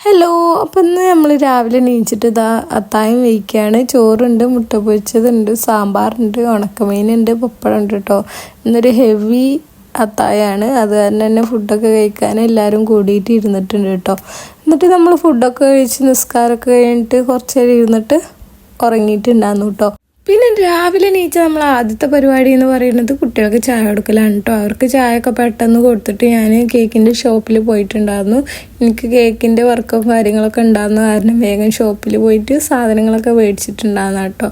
Hello അപ്പം ഇന്ന് നമ്മൾ രാവിലെ എണീച്ചിട്ട് ഇതാ അത്തായം വയ്ക്കുകയാണ് ചോറുണ്ട് മുട്ട പൊരിച്ചതുണ്ട് സാമ്പാറുണ്ട് ഉണക്കമീനുണ്ട് പപ്പടം ഉണ്ട് കേട്ടോ ഇന്നൊരു ഹെവി അത്തായാണ്. അത് കാരണം തന്നെ ഫുഡൊക്കെ കഴിക്കാൻ എല്ലാവരും കൂടിയിട്ട് ഇരുന്നിട്ടുണ്ട് കേട്ടോ എന്നിട്ട് നമ്മൾ ഫുഡൊക്കെ കഴിച്ച് നിസ്കാരമൊക്കെ കഴിഞ്ഞിട്ട് കുറച്ച് നേരം ഇരുന്നിട്ട് ഉറങ്ങിയിട്ടുണ്ടായിരുന്നു കേട്ടോ പിന്നെ രാവിലെ നീച്ച നമ്മൾ ആദ്യത്തെ പരിപാടി എന്ന് പറയുന്നത് കുട്ടികൾക്ക് ചായ കൊടുക്കലാണ് കേട്ടോ അവർക്ക് ചായ ഒക്കെ പെട്ടെന്ന് കൊടുത്തിട്ട് ഞാൻ കേക്കിന്റെ ഷോപ്പിൽ പോയിട്ടുണ്ടായിരുന്നു. എനിക്ക് കേക്കിന്റെ വർക്കും കാര്യങ്ങളൊക്കെ ഉണ്ടാകുന്ന കാരണം വേഗം ഷോപ്പിൽ പോയിട്ട് സാധനങ്ങളൊക്കെ മേടിച്ചിട്ടുണ്ടായിരുന്നു കേട്ടോ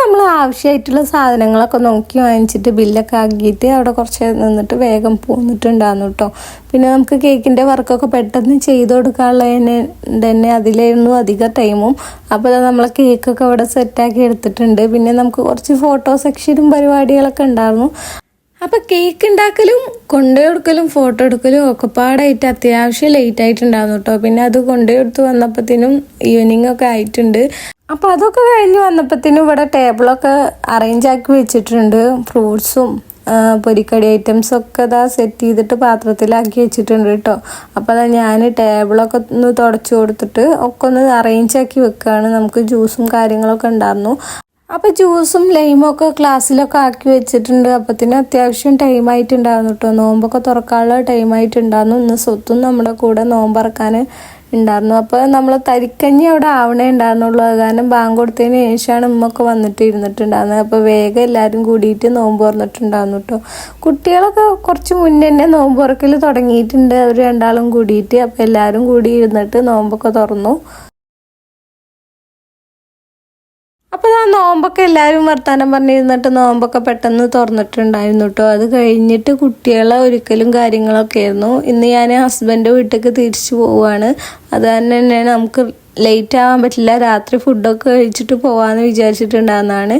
നമ്മൾ ആവശ്യമായിട്ടുള്ള സാധനങ്ങളൊക്കെ നോക്കി വാങ്ങിച്ചിട്ട് ബില്ലൊക്കെ ആക്കിയിട്ട് അവിടെ കുറച്ച് നിന്നിട്ട് വേഗം പോന്നിട്ടുണ്ടായിരുന്നു കേട്ടോ. പിന്നെ നമുക്ക് കേക്കിന്റെ വർക്കൊക്കെ പെട്ടെന്ന് ചെയ്ത് കൊടുക്കാനുള്ളതിന് തന്നെ അതിലായിരുന്നു അധിക ടൈമും. അപ്പോൾ നമ്മൾ കേക്കൊക്കെ അവിടെ സെറ്റാക്കി എടുത്തിട്ടുണ്ട്. പിന്നെ നമുക്ക് കുറച്ച് ഫോട്ടോ സെക്ഷനും പരിപാടികളൊക്കെ ഉണ്ടായിരുന്നു. അപ്പോൾ കേക്ക് ഉണ്ടാക്കലും കൊണ്ടുപോയി കൊടുക്കലും ഫോട്ടോ എടുക്കലും ഒക്കെ പാടായിട്ട് അത്യാവശ്യം ലേറ്റ് ആയിട്ടുണ്ടായിരുന്നു കേട്ടോ. പിന്നെ അത് കൊണ്ടുപോയി കൊടുത്ത് വന്നപ്പോഴത്തേനും ഈവനിങ് ഒക്കെ ആയിട്ടുണ്ട്. അപ്പോൾ അതൊക്കെ കഴിഞ്ഞ് വന്നപ്പോഴത്തേനും ഇവിടെ ടേബിളൊക്കെ അറേഞ്ച് ആക്കി വെച്ചിട്ടുണ്ട്. ഫ്രൂട്ട്സും പൊരിക്കടി ഐറ്റംസ് ഒക്കെ ഇതാ സെറ്റ് ചെയ്തിട്ട് പാത്രത്തിലാക്കി വെച്ചിട്ടുണ്ട് കേട്ടോ അപ്പോൾ അതാ ഞാൻ ടേബിളൊക്കെ ഒന്ന് തുടച്ചു കൊടുത്തിട്ട് ഒക്കെ ഒന്ന് അറേഞ്ച് ആക്കി വെക്കുകയാണ് നമുക്ക് ജ്യൂസും കാര്യങ്ങളൊക്കെ ഉണ്ടായിരുന്നു. അപ്പോൾ ജ്യൂസും ലൈമും ഒക്കെ ക്ലാസ്സിലൊക്കെ ആക്കി വെച്ചിട്ടുണ്ട്. അപ്പത്തിന് അത്യാവശ്യം ടൈമായിട്ടുണ്ടായിരുന്നു കേട്ടോ നോമ്പൊക്കെ തുറക്കാനുള്ള ടൈമായിട്ടുണ്ടായിരുന്നു ഇന്ന് സ്വത്തും നമ്മുടെ കൂടെ നോമ്പറക്കാൻ ഉണ്ടായിരുന്നു. അപ്പോൾ നമ്മൾ തരിക്കഞ്ഞി അവിടെ ആവണേ ഉണ്ടായിരുന്നുള്ളൂ. കാരണം ബാങ്ക് കൊടുത്തതിന് ശേഷമാണ് ഉമ്മൊക്കെ വന്നിട്ട് ഇരുന്നിട്ടുണ്ടായിരുന്നത്. അപ്പോൾ വേഗം എല്ലാവരും കൂടിയിട്ട് നോമ്പ് തുറന്നിട്ടുണ്ടായിരുന്നു കേട്ടോ കുട്ടികളൊക്കെ കുറച്ച് മുന്നേ തന്നെ നോമ്പ് തുറക്കൽ തുടങ്ങിയിട്ടുണ്ട്. അവർ രണ്ടാളും കൂടിയിട്ട് അപ്പോൾ എല്ലാവരും കൂടി ഇരുന്നിട്ട് നോമ്പൊക്കെ തുറന്നു. അപ്പോൾ ആ നോമ്പൊക്കെ എല്ലാവരും വർത്തമാനം പറഞ്ഞിരുന്നിട്ട് നോമ്പൊക്കെ പെട്ടെന്ന് തുറന്നിട്ടുണ്ടായിരുന്നു കേട്ടോ അത് കഴിഞ്ഞിട്ട് കുട്ടികളെ ഒരിക്കലും കാര്യങ്ങളൊക്കെ ആയിരുന്നു. ഇന്ന് ഞാൻ ഹസ്ബൻഡ് വീട്ടിലേക്ക് തിരിച്ചു പോവുകയാണ് അത് തന്നെ തന്നെയാണ് നമുക്ക് ലേറ്റ് ആവാൻ പറ്റില്ല. രാത്രി ഫുഡൊക്കെ കഴിച്ചിട്ട് പോകാമെന്ന് വിചാരിച്ചിട്ടുണ്ടാകുന്നതാണ്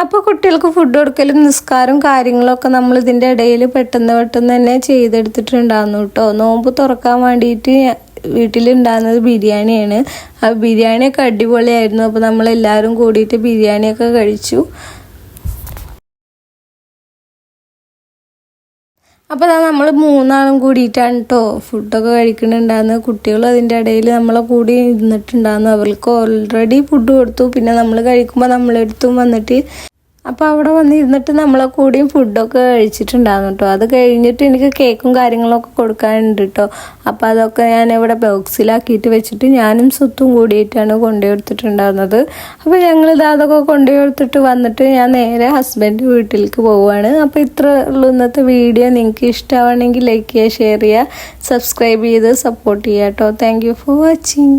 അപ്പോൾ കുട്ടികൾക്ക് ഫുഡ് കൊടുക്കലും നിസ്കാരം കാര്യങ്ങളൊക്കെ നമ്മൾ ഇതിന്റെ ഇടയിൽ പെട്ടെന്ന് പെട്ടെന്ന് തന്നെ ചെയ്തെടുത്തിട്ടുണ്ടായിരുന്നു കേട്ടോ നോമ്പ് തുറക്കാൻ വേണ്ടിയിട്ട് വീട്ടിലുണ്ടാകുന്നത് ബിരിയാണിയാണ്. ആ ബിരിയാണിയൊക്കെ അടിപൊളിയായിരുന്നു. അപ്പോൾ നമ്മളെല്ലാവരും കൂടിയിട്ട് ബിരിയാണിയൊക്കെ കഴിച്ചു. അപ്പോൾ അതാ നമ്മൾ മൂന്നാളും കൂടിയിട്ടാണ് കേട്ടോ ഫുഡൊക്കെ കഴിക്കുന്നുണ്ടായിരുന്നത് കുട്ടികളും അതിന്റെ ഇടയിൽ നമ്മളെ കൂടി ഇരുന്നിട്ടുണ്ടായിരുന്നു അവർക്ക് ഓൾറെഡി ഫുഡ് കൊടുത്തു. പിന്നെ നമ്മൾ കഴിക്കുമ്പോൾ നമ്മളെടുത്തും വന്നിട്ട് അപ്പോൾ അവിടെ വന്നിരുന്നിട്ട് നമ്മളെ കൂടിയും ഫുഡൊക്കെ കഴിച്ചിട്ടുണ്ടായിരുന്നു കേട്ടോ അത് കഴിഞ്ഞിട്ട് എനിക്ക് കേക്കും കാര്യങ്ങളൊക്കെ കൊടുക്കാനുണ്ട് കേട്ടോ അപ്പോൾ അതൊക്കെ ഞാൻ ഇവിടെ ബോക്സിലാക്കിയിട്ട് വെച്ചിട്ട് ഞാനും സ്വത്തും കൂടിയിട്ടാണ് കൊണ്ടുകൊടുത്തിട്ടുണ്ടായിരുന്നത് അപ്പോൾ ഞങ്ങളിത് അതൊക്കെ കൊണ്ടുകൊടുത്തിട്ട് വന്നിട്ട് ഞാൻ നേരെ ഹസ്ബൻഡ് വീട്ടിലേക്ക് പോവുകയാണ്. അപ്പോൾ ഇത്ര ഉള്ളൂ ഇന്നത്തെ വീഡിയോ നിങ്ങൾക്ക് ഇഷ്ടമാണെങ്കിൽ ലൈക്ക് ചെയ്യുക ഷെയർ ചെയ്യുക സബ്സ്ക്രൈബ് ചെയ്ത് സപ്പോർട്ട് ചെയ്യുക കേട്ടോ താങ്ക് ഫോർ വാച്ചിങ്